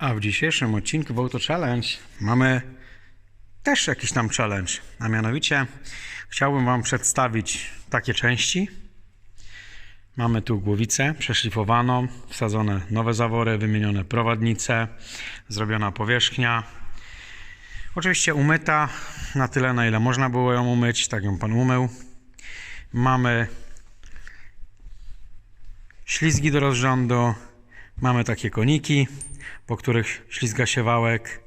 w dzisiejszym odcinku Auto Challenge mamy też jakiś tam challenge. A mianowicie chciałbym Wam przedstawić takie części. Mamy tu głowicę przeszlifowaną, wsadzone nowe zawory, wymienione prowadnice, zrobiona powierzchnia. Oczywiście umyta na tyle, na ile można było ją umyć, tak ją Pan umył. Mamy ślizgi do rozrządu, mamy takie koniki, po których ślizga się wałek.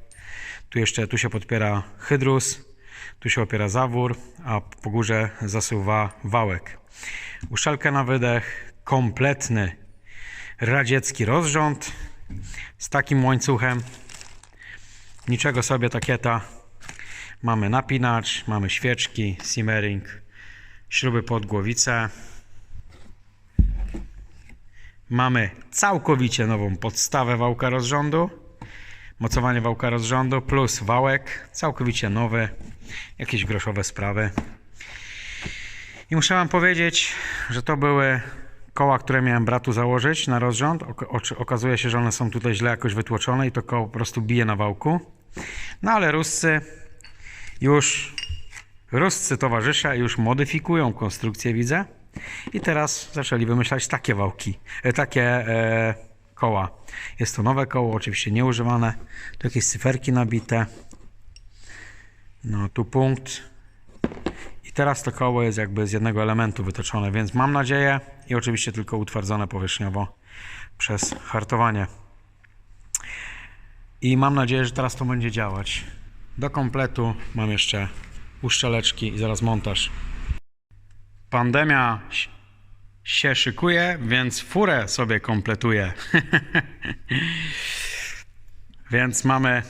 Tu jeszcze tu się podpiera hydrus, tu się opiera zawór, a po górze zasuwa wałek. Uszczelkę na wydech, kompletny radziecki rozrząd z takim łańcuchem. Niczego sobie takieta. Mamy napinacz, mamy świeczki, simmering, śruby pod głowicę. Mamy całkowicie nową podstawę wałka rozrządu. Mocowanie wałka rozrządu plus wałek, całkowicie nowy, jakieś groszowe sprawy. I muszę Wam powiedzieć, że to były koła, które miałem bratu założyć na rozrząd. Okazuje się, że one są tutaj źle jakoś wytłoczone i to koło po prostu bije na wałku. No ale Ruscy już, Ruscy towarzysze już modyfikują konstrukcję, widzę. I teraz zaczęli wymyślać takie wałki, e, takie e, koła. Jest to nowe koło, oczywiście nieużywane. Tu jakieś cyferki nabite. No tu punkt. I teraz to koło jest jakby z jednego elementu wytoczone, więc mam nadzieję i oczywiście tylko utwardzone powierzchniowo przez hartowanie. I mam nadzieję, że teraz to będzie działać. Do kompletu mam jeszcze uszczeleczki i zaraz montaż. Pandemia się szykuje, więc furę sobie kompletuję. więc mamy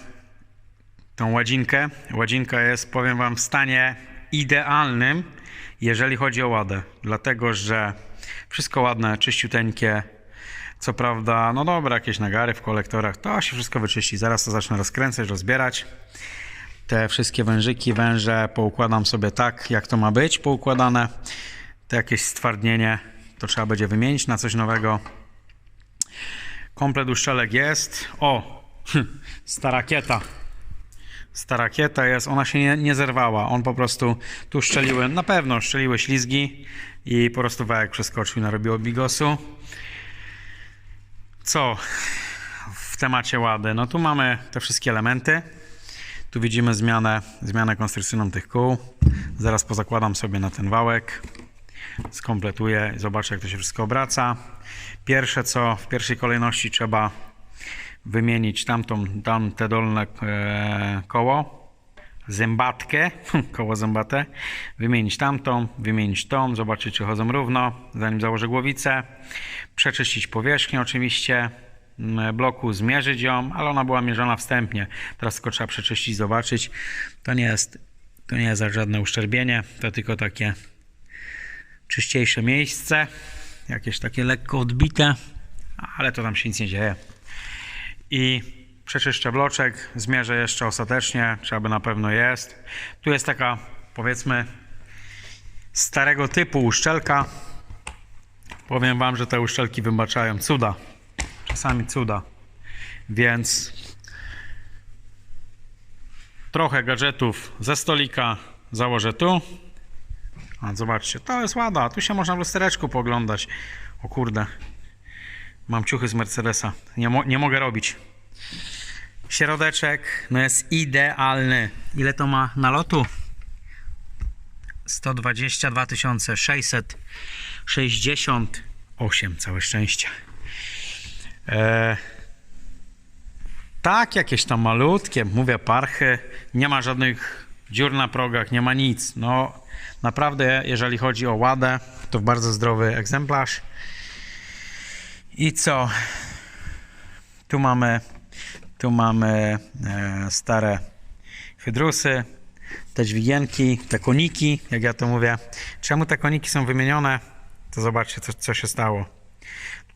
tą ładzinkę. Ładzinka jest, powiem Wam, w stanie idealnym, jeżeli chodzi o ładę. Dlatego, że wszystko ładne, czyściuteńkie. Co prawda, no dobra, jakieś nagary w kolektorach, to się wszystko wyczyści. Zaraz to zacznę rozkręcać, rozbierać. Te wszystkie wężyki, węże poukładam sobie tak, jak to ma być poukładane. To jakieś stwardnienie to trzeba będzie wymienić na coś nowego. Komplet uszczelek jest. O, stara rakieta. Stara rakieta jest, ona się nie, nie zerwała. On po prostu tu szczeliły, na pewno szczeliły ślizgi i po prostu wałek przeskoczył i narobiło bigosu. Co w temacie łady? No tu mamy te wszystkie elementy. Tu widzimy zmianę, zmianę konstrukcyjną tych kół. Zaraz pozakładam sobie na ten wałek. Skompletuję i zobaczę, jak to się wszystko obraca. Pierwsze co w pierwszej kolejności trzeba wymienić tamtą, tamte dolne e, koło, zębatkę, koło zębate, wymienić tamtą, wymienić tą, zobaczyć czy chodzą równo, zanim założę głowicę, przeczyścić powierzchnię oczywiście bloku, zmierzyć ją, ale ona była mierzona wstępnie, teraz tylko trzeba przeczyścić, zobaczyć, to nie jest, to nie jest żadne uszczerbienie, to tylko takie czyściejsze miejsce, jakieś takie lekko odbite, ale to tam się nic nie dzieje i przeczyszczę bloczek, zmierzę jeszcze ostatecznie, czy aby na pewno jest. Tu jest taka, powiedzmy, starego typu uszczelka. Powiem Wam, że te uszczelki wybaczają cuda. Czasami cuda. Więc trochę gadżetów ze stolika założę tu. A zobaczcie, to jest łada. Tu się można w lustereczku poglądać. O kurde, Mam ciuchy z Mercedesa. Nie, mo- nie mogę robić. Środeczek no jest idealny. Ile to ma nalotu? 122 668. Całe szczęście. E, tak, jakieś tam malutkie, mówię, parchy. Nie ma żadnych dziur na progach, nie ma nic. No, naprawdę, jeżeli chodzi o ładę, to bardzo zdrowy egzemplarz. I co? Tu mamy, tu mamy e, stare hydrusy, te dźwigienki, te koniki, jak ja to mówię. Czemu te koniki są wymienione? To zobaczcie, co, co się stało.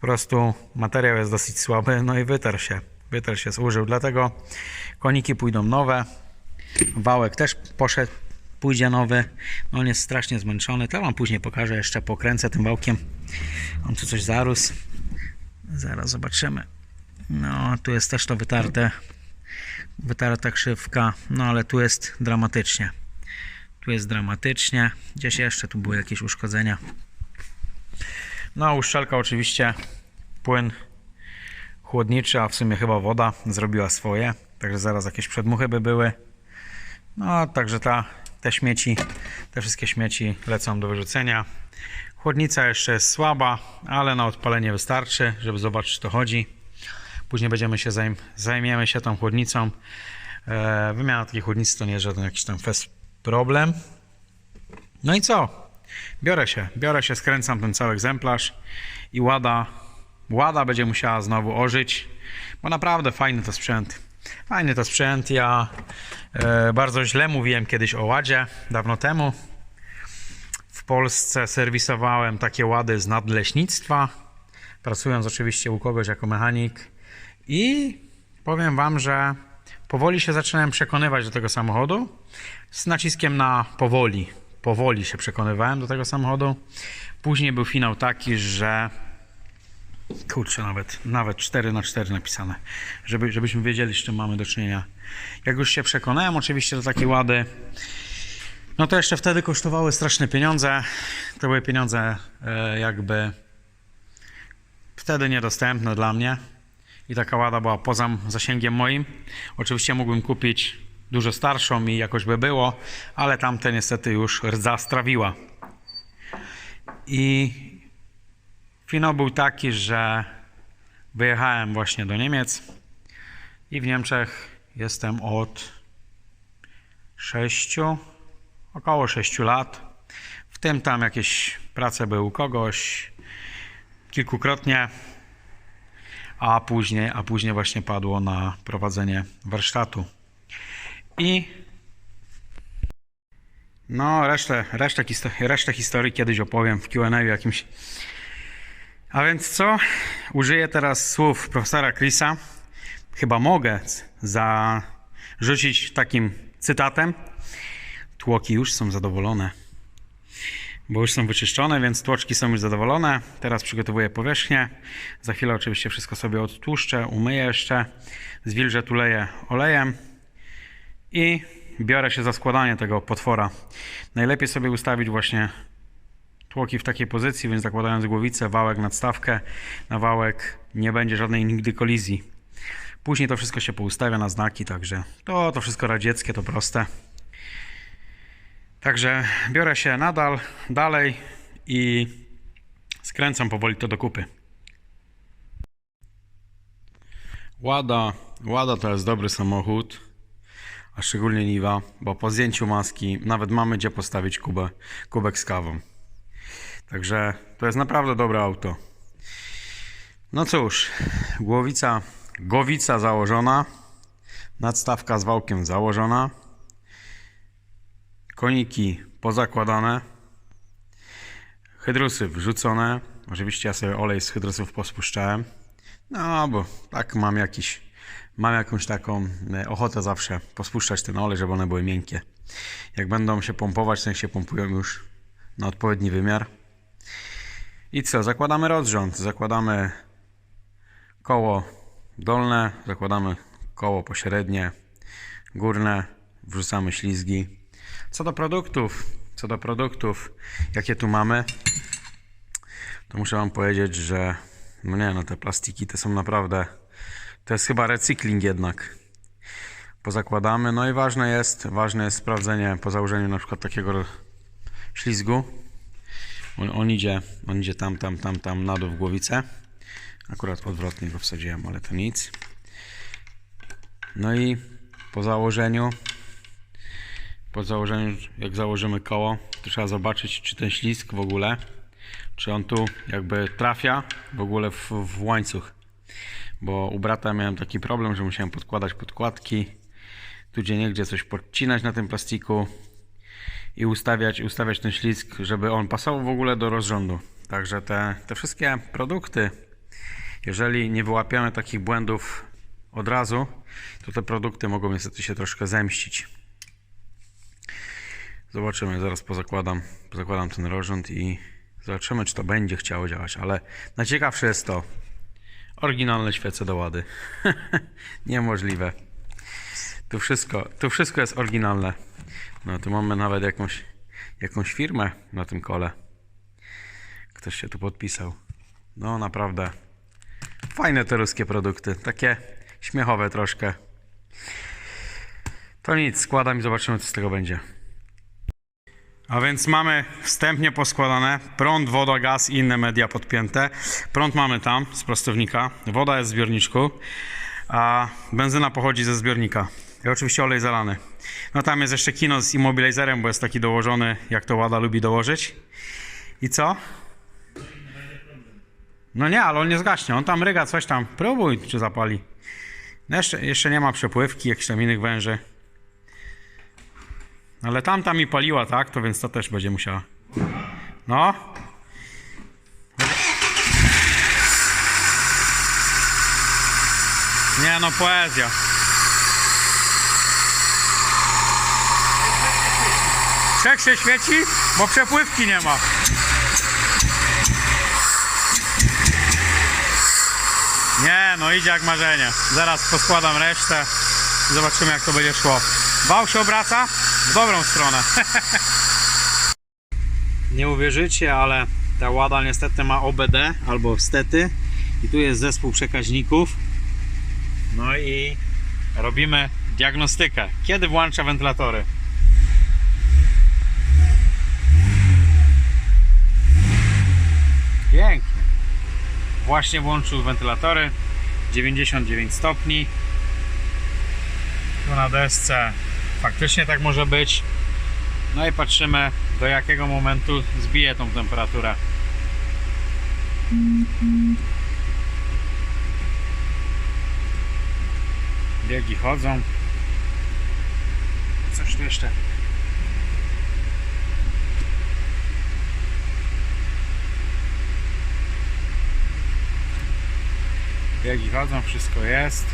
Prostu materiał jest dosyć słaby, no i wytarł się. Wytarł się, zużył. Dlatego koniki pójdą nowe. Wałek też poszedł, pójdzie nowy. No on jest strasznie zmęczony. To wam później pokażę, jeszcze pokręcę tym wałkiem. On tu coś zarósł. Zaraz zobaczymy. No, tu jest też to wytarte. Wytarta krzywka, no ale tu jest dramatycznie. Tu jest dramatycznie. Gdzieś jeszcze tu były jakieś uszkodzenia. No, uszczelka oczywiście, płyn chłodniczy, a w sumie chyba woda zrobiła swoje. Także zaraz jakieś przedmuchy by były. No, także ta, te śmieci, te wszystkie śmieci lecą do wyrzucenia. Chłodnica jeszcze jest słaba, ale na odpalenie wystarczy, żeby zobaczyć, co chodzi. Później będziemy się zajm zajmiemy się tą chłodnicą. E, wymiana takiej chłodnicy to nie jest żaden jakiś tam fest problem. No i co? Biorę się, biorę się, skręcam ten cały egzemplarz i Łada, Łada będzie musiała znowu ożyć, bo naprawdę fajny to sprzęt. Fajny to sprzęt. Ja e, bardzo źle mówiłem kiedyś o Ładzie, dawno temu. W Polsce serwisowałem takie Łady z nadleśnictwa, pracując oczywiście u kogoś jako mechanik i powiem Wam, że powoli się zaczynałem przekonywać do tego samochodu z naciskiem na powoli. Powoli się przekonywałem do tego samochodu. Później był finał taki, że kurczę, nawet, nawet 4 na 4 napisane, żeby, żebyśmy wiedzieli, z czym mamy do czynienia. Jak już się przekonałem oczywiście do takiej łady, no to jeszcze wtedy kosztowały straszne pieniądze. To były pieniądze e, jakby wtedy niedostępne dla mnie. I taka łada była poza zasięgiem moim. Oczywiście mógłbym kupić dużo starszą i jakoś by było, ale tamte niestety już rdza strawiła. I finał był taki, że wyjechałem właśnie do Niemiec i w Niemczech jestem od 6, około 6 lat. W tym tam jakieś prace były u kogoś kilkukrotnie, a później, a później właśnie padło na prowadzenie warsztatu. I no, resztę, resztę, histo- resztę historii kiedyś opowiem w QA jakimś. A więc co? Użyję teraz słów profesora Chrisa. Chyba mogę zarzucić takim cytatem. Tłoki już są zadowolone, bo już są wyczyszczone, więc tłoczki są już zadowolone. Teraz przygotowuję powierzchnię. Za chwilę oczywiście wszystko sobie odtłuszczę, umyję jeszcze. Zwilżę, tuleję olejem i biorę się za składanie tego potwora. Najlepiej sobie ustawić właśnie tłoki w takiej pozycji, więc zakładając głowicę, wałek, nadstawkę, na wałek nie będzie żadnej nigdy kolizji. Później to wszystko się poustawia na znaki, także to, to wszystko radzieckie, to proste. Także biorę się nadal, dalej i skręcam powoli to do kupy. Łada, Łada to jest dobry samochód, a szczególnie Niwa, bo po zdjęciu maski nawet mamy gdzie postawić kubę, kubek z kawą. Także to jest naprawdę dobre auto. No cóż, głowica, głowica założona, nadstawka z wałkiem założona, koniki pozakładane, hydrusy wrzucone. Oczywiście ja sobie olej z hydrusów pospuszczałem. No, bo tak mam jakiś, mam jakąś taką e, ochotę zawsze pospuszczać ten olej, żeby one były miękkie. Jak będą się pompować, to się pompują już na odpowiedni wymiar. I co? Zakładamy rozrząd, zakładamy koło dolne, zakładamy koło pośrednie, górne, wrzucamy ślizgi. Co do produktów, co do produktów, jakie tu mamy, to muszę Wam powiedzieć, że no nie, no te plastiki to są naprawdę, to jest chyba recykling jednak. Pozakładamy, no i ważne jest, ważne jest sprawdzenie po założeniu na przykład takiego ślizgu, on, on, idzie, on idzie tam, tam, tam, tam na dół w głowicę. Akurat odwrotnie go wsadziłem, ale to nic. No i po założeniu, po założeniu, jak założymy koło, to trzeba zobaczyć, czy ten ślizg w ogóle, czy on tu jakby trafia w ogóle w, w łańcuch. Bo u brata miałem taki problem, że musiałem podkładać podkładki, tu gdzie niegdzie coś podcinać na tym plastiku i ustawiać, ustawiać ten ślizg, żeby on pasował w ogóle do rozrządu. Także te, te wszystkie produkty, jeżeli nie wyłapiamy takich błędów od razu, to te produkty mogą niestety się troszkę zemścić. Zobaczymy, zaraz pozakładam, pozakładam ten rozrząd i zobaczymy, czy to będzie chciało działać, ale najciekawsze jest to, Oryginalne świece do łady. Niemożliwe. Tu wszystko, tu wszystko jest oryginalne. No tu mamy nawet jakąś, jakąś firmę na tym kole. Ktoś się tu podpisał. No naprawdę. Fajne te ruskie produkty. Takie śmiechowe troszkę. To nic, składam i zobaczymy co z tego będzie. A więc mamy wstępnie poskładane prąd, woda, gaz i inne media podpięte. Prąd mamy tam z prostownika, woda jest w zbiorniczku, a benzyna pochodzi ze zbiornika. I oczywiście olej zalany. No tam jest jeszcze kino z immobilizerem, bo jest taki dołożony, jak to Łada lubi dołożyć. I co? No nie, ale on nie zgaśnie. On tam ryga coś tam. Próbuj, czy zapali. No jeszcze, jeszcze nie ma przepływki, jakichś tam innych węży. Ale tamta mi paliła, tak? To więc to też będzie musiała. No. Nie no, poezja. Trzech się świeci, bo przepływki nie ma. Nie, no idzie jak marzenie. Zaraz poskładam resztę i zobaczymy jak to będzie szło. Wał się obraca w dobrą stronę. Nie uwierzycie, ale ta łada niestety ma OBD albo stety i tu jest zespół przekaźników. No i robimy diagnostykę. Kiedy włącza wentylatory? Pięknie. Właśnie włączył wentylatory 99 stopni. Tu na desce faktycznie tak może być. No i patrzymy do jakiego momentu zbije tą temperaturę. Biegi chodzą. Coś tu jeszcze. Biegi chodzą, wszystko jest.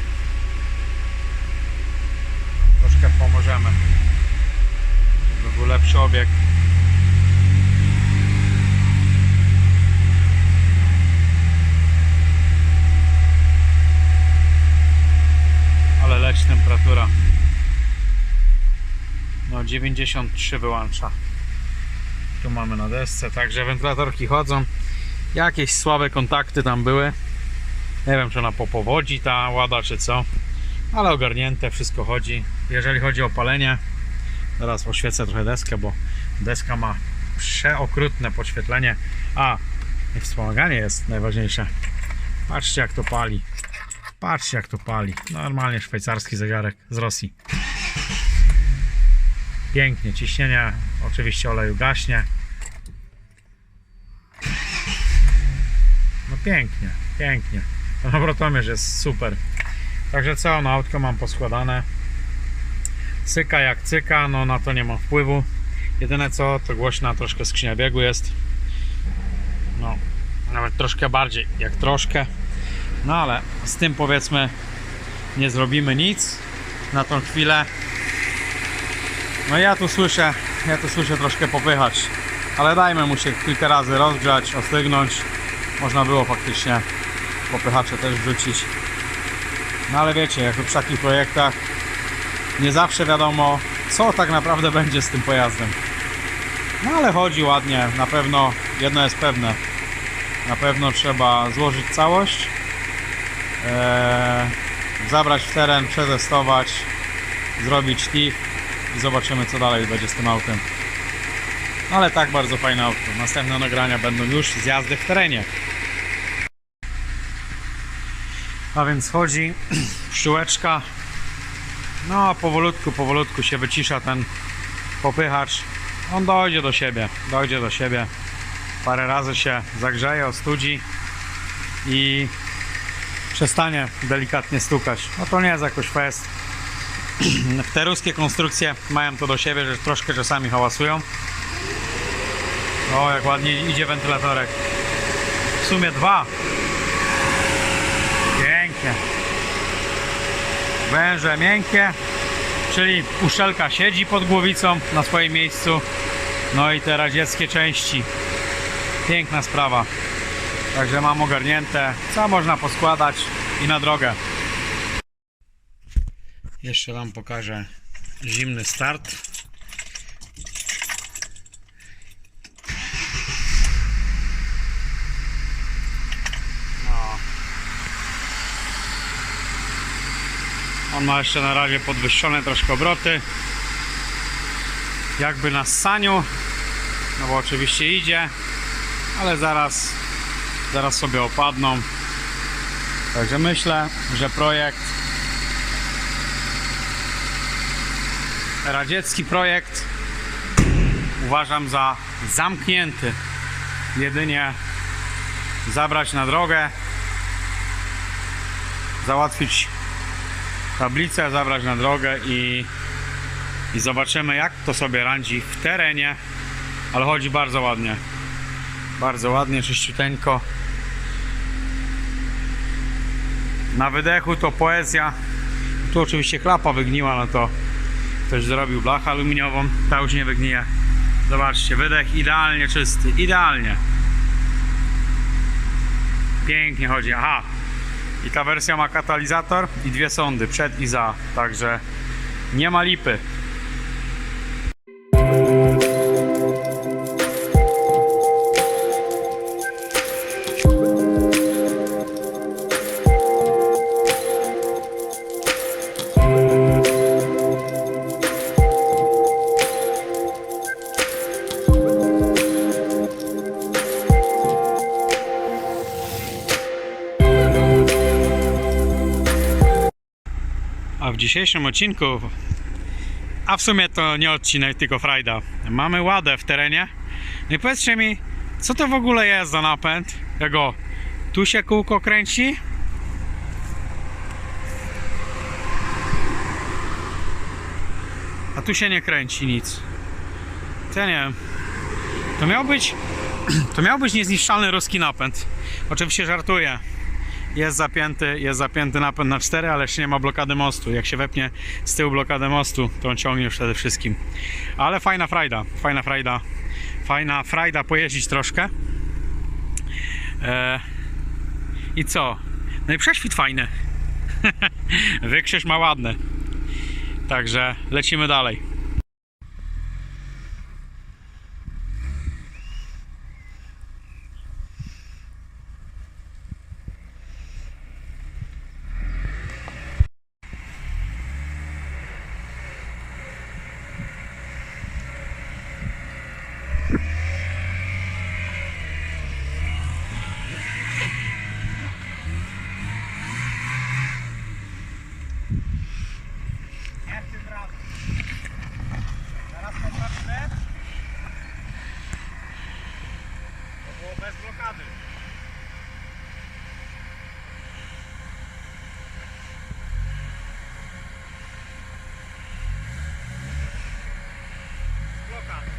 Troszkę pomożemy, żeby był lepszy obieg. Ale leci temperatura. No 93 wyłącza. Tu mamy na desce, także wentylatorki chodzą. Jakieś słabe kontakty tam były. Nie wiem, czy ona po powodzi ta łada, czy co. Ale ogarnięte, wszystko chodzi. Jeżeli chodzi o palenie, teraz oświecę trochę deskę, bo deska ma przeokrutne podświetlenie. A, wspomaganie jest najważniejsze. Patrzcie, jak to pali. Patrzcie, jak to pali. Normalnie szwajcarski zegarek z Rosji. Pięknie, ciśnienie oczywiście oleju gaśnie. No pięknie, pięknie. Obrotomierz jest super. Także całe no, autko mam poskładane. Cyka jak cyka, no na to nie mam wpływu. Jedyne co, to głośna troszkę skrzynia biegu jest. No, nawet troszkę bardziej, jak troszkę. No ale z tym powiedzmy nie zrobimy nic na tą chwilę. No ja tu słyszę, ja tu słyszę troszkę popychać. Ale dajmy mu się kilka razy rozgrzać, ostygnąć. Można było faktycznie popychacze też wrzucić. No ale wiecie, jak przy takich projektach nie zawsze wiadomo, co tak naprawdę będzie z tym pojazdem. No ale chodzi ładnie, na pewno jedno jest pewne. Na pewno trzeba złożyć całość, eee, zabrać w teren, przetestować, zrobić TIF i zobaczymy co dalej będzie z tym autem. No ale tak bardzo fajne auto. Następne nagrania będą już z jazdy w terenie. A więc chodzi pszczółeczka. No, powolutku, powolutku się wycisza ten popychacz. On dojdzie do siebie, dojdzie do siebie. Parę razy się zagrzeje, ostudzi i przestanie delikatnie stukać. No to nie jest jakoś fest. Te ruskie konstrukcje mają to do siebie, że troszkę czasami hałasują. O, jak ładnie idzie wentylatorek. W sumie dwa. Pięknie. Węże miękkie, czyli uszelka siedzi pod głowicą na swoim miejscu. No i te radzieckie części. Piękna sprawa. Także mam ogarnięte, co można poskładać i na drogę. Jeszcze Wam pokażę zimny start. No. On ma jeszcze na razie podwyższone troszkę obroty. Jakby na ssaniu. No bo oczywiście idzie, ale zaraz, zaraz sobie opadną. Także myślę, że projekt radziecki projekt uważam za zamknięty. Jedynie zabrać na drogę, załatwić tablicę, zabrać na drogę i, i zobaczymy jak to sobie radzi w terenie. Ale chodzi bardzo ładnie. Bardzo ładnie, czyściuteńko. Na wydechu to poezja. Tu oczywiście klapa wygniła, no to ktoś zrobił blachę aluminiową. Ta już nie wygnije. Zobaczcie, wydech idealnie czysty. Idealnie. Pięknie chodzi. Aha. I ta wersja ma katalizator i dwie sondy, przed i za. Także nie ma lipy. Dzisiejszym odcinku, a w sumie to nie odcinek, tylko frajda, mamy ładę w terenie. No i powiedzcie mi, co to w ogóle jest za napęd? Jego tu się kółko kręci? A tu się nie kręci nic. To ja nie wiem. To miał być, to miał być niezniszczalny ruski napęd. Oczywiście żartuję. Jest zapięty, jest zapięty napęd na 4, ale jeszcze nie ma blokady mostu. Jak się wepnie z tyłu blokadę mostu, to on ciągnie już przede wszystkim. Ale fajna frajda, fajna frajda. Fajna frajda pojeździć troszkę. E, I co? No i prześwit fajny. Wykrzyż ma ładny. Także lecimy dalej. Nie tym razem. Teraz poprawimy. To było bez blokady. Blokady.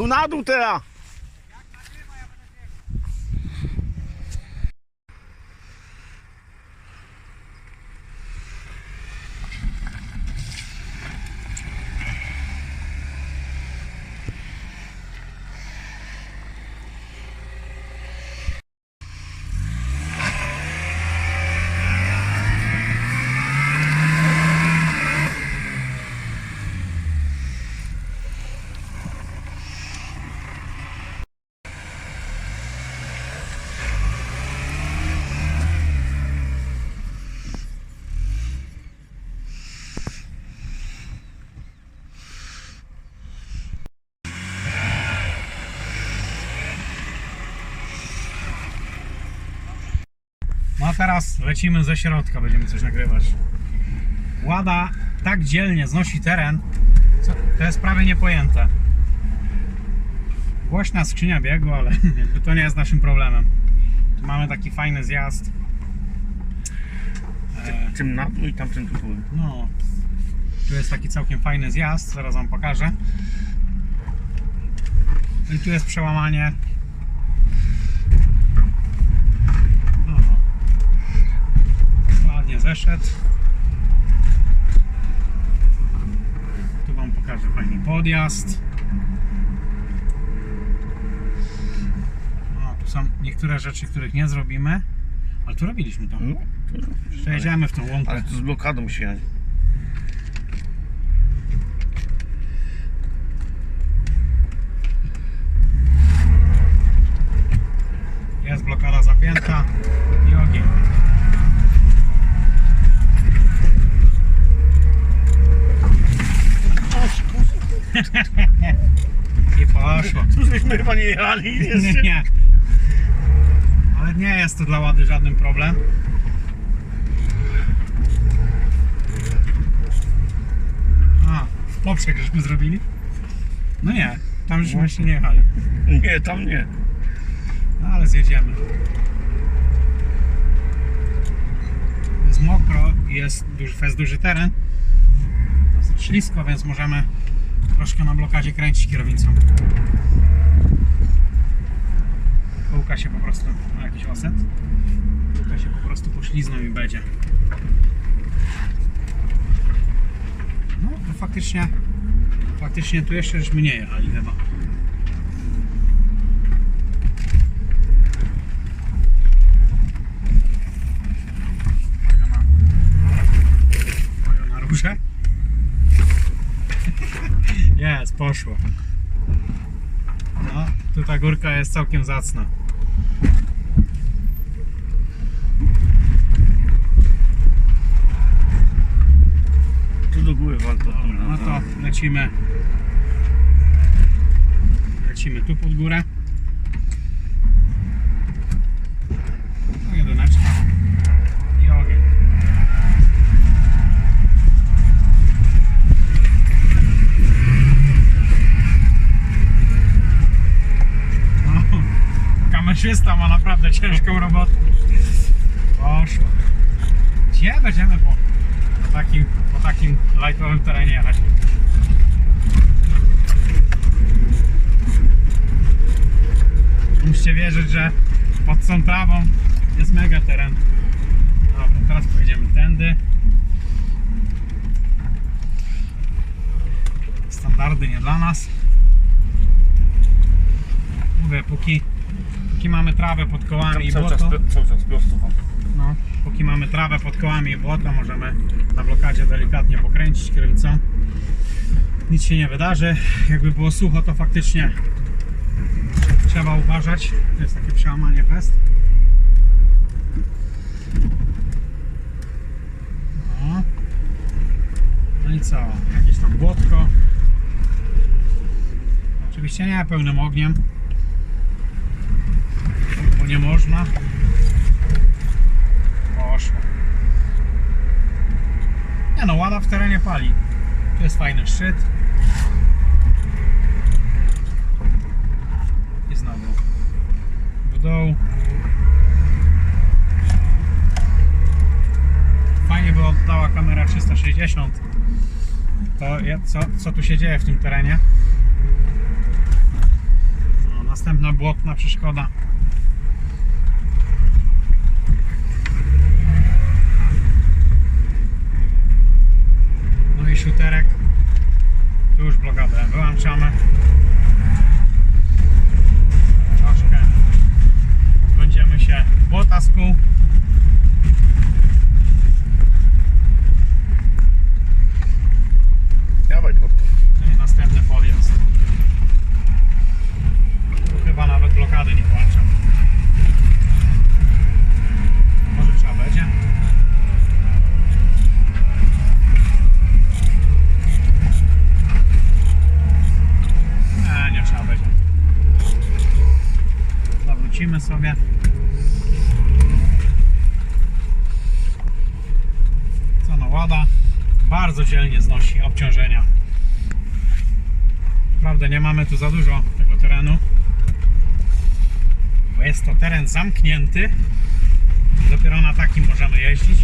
Tu na dół teraz! Teraz lecimy ze środka, będziemy coś nagrywać. Łada tak dzielnie znosi teren, co, to jest prawie niepojęte. Głośna skrzynia biegu, ale to nie jest naszym problemem. Tu mamy taki fajny zjazd. E, Czym na dół i tamtym tu no, tu jest taki całkiem fajny zjazd, zaraz wam pokażę. I tu jest przełamanie zaszedł. Tu Wam pokażę fajny podjazd. O, tu są niektóre rzeczy, których nie zrobimy, ale tu robiliśmy to. No, Przejedziemy w tą łąkę. ale tu z blokadą się jechać. Jest blokada zapięta i ogień. I poszło. Tu żeśmy chyba nie jechali. Nie, nie. Ale nie jest to dla Łady żaden problem. A, w poprzek żeśmy zrobili? No nie, tam żeśmy jeszcze nie jechali. Nie, tam nie. No ale zjedziemy. Jest mokro, jest duży, jest duży teren. Dosyć ślisko, więc możemy troszkę na blokadzie kręcić kierownicą. Kółka się po prostu, ma jakiś oset. Kółka się po prostu poślizną i będzie. No to faktycznie, faktycznie tu jeszcze żeśmy nie jechali chyba. Uwaga na, na. Jest, poszło. Tu ta górka jest całkiem zacna. Tu do góry walto. Dobra, no to lecimy. Lecimy tu pod górę. No, jedyneczka. I ogień. No, kamerzysta ma naprawdę ciężką robotę. Poszło. Gdzie będziemy po, po takim, po takim lightowym terenie jechać? Musicie wierzyć, że pod tą trawą jest mega teren. Dobra, teraz pojedziemy tędy. Standardy nie dla nas. Mówię, póki, póki mamy trawę pod kołami i Cały czas, błoto, cały czas wam. no, póki mamy trawę pod kołami i błoto, możemy na blokadzie delikatnie pokręcić kierownicą. Nic się nie wydarzy. Jakby było sucho, to faktycznie trzeba uważać. To jest takie przełamanie fest. No. no i co? Jakieś tam błotko. Oczywiście nie pełnym ogniem, nie można. Poszło. Nie no, łada w terenie pali. Tu jest fajny szczyt. I znowu w dół. Fajnie by oddała kamera 360. To ja- co, co tu się dzieje w tym terenie? No, następna błotna przeszkoda. No i szuterek. Tu już blokadę wyłączamy. Troszkę będziemy się błota z kół. Dawaj, pod to. No i następny podjazd. Tu Chyba nawet blokady nie włączam. Może trzeba będzie. Nie, nie trzeba będzie. Zawrócimy sobie. Co no, łada bardzo dzielnie znosi obciążenia. Naprawdę nie mamy tu za dużo tego terenu, bo jest to teren zamknięty. Dopiero na takim możemy jeździć.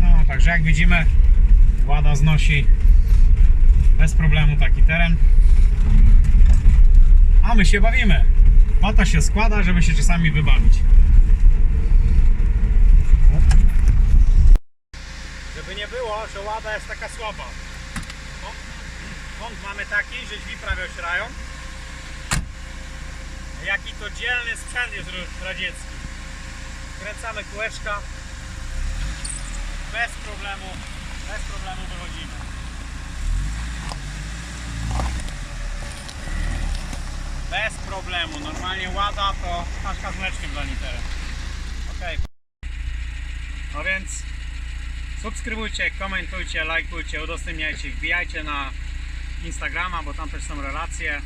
No, także jak widzimy, Włada znosi bez problemu taki teren. A my się bawimy. Po to się składa, żeby się czasami wybawić. Że łada jest taka słaba. Bąk, bąk mamy taki, że drzwi prawie otwierają. Jaki to dzielny sprzęt jest radziecki. Kręcamy kółeczka. Bez problemu, bez problemu wychodzimy. Bez problemu. Normalnie łada to paczka z mleczkiem dla litery. Okej. No więc subskrybujcie, komentujcie, lajkujcie, udostępniajcie, wbijajcie na Instagrama, bo tam też są relacje.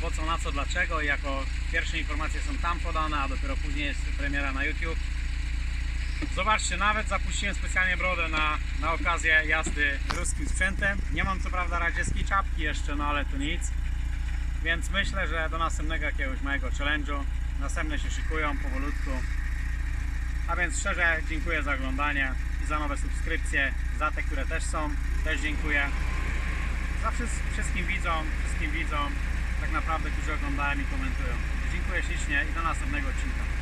Po co, na co, dlaczego. Jako pierwsze informacje są tam podane, a dopiero później jest premiera na YouTube. Zobaczcie, nawet zapuściłem specjalnie brodę na, na okazję jazdy ruskim sprzętem. Nie mam co prawda radzieckiej czapki jeszcze, no ale to nic. Więc myślę, że do następnego jakiegoś małego challenge'u. Następne się szykują powolutku. A więc szczerze dziękuję za oglądanie za nowe subskrypcje. Za te, które też są, też dziękuję. Za wszys- wszystkim widzom, wszystkim widzom, tak naprawdę, którzy oglądają i komentują. Dziękuję ślicznie i do następnego odcinka.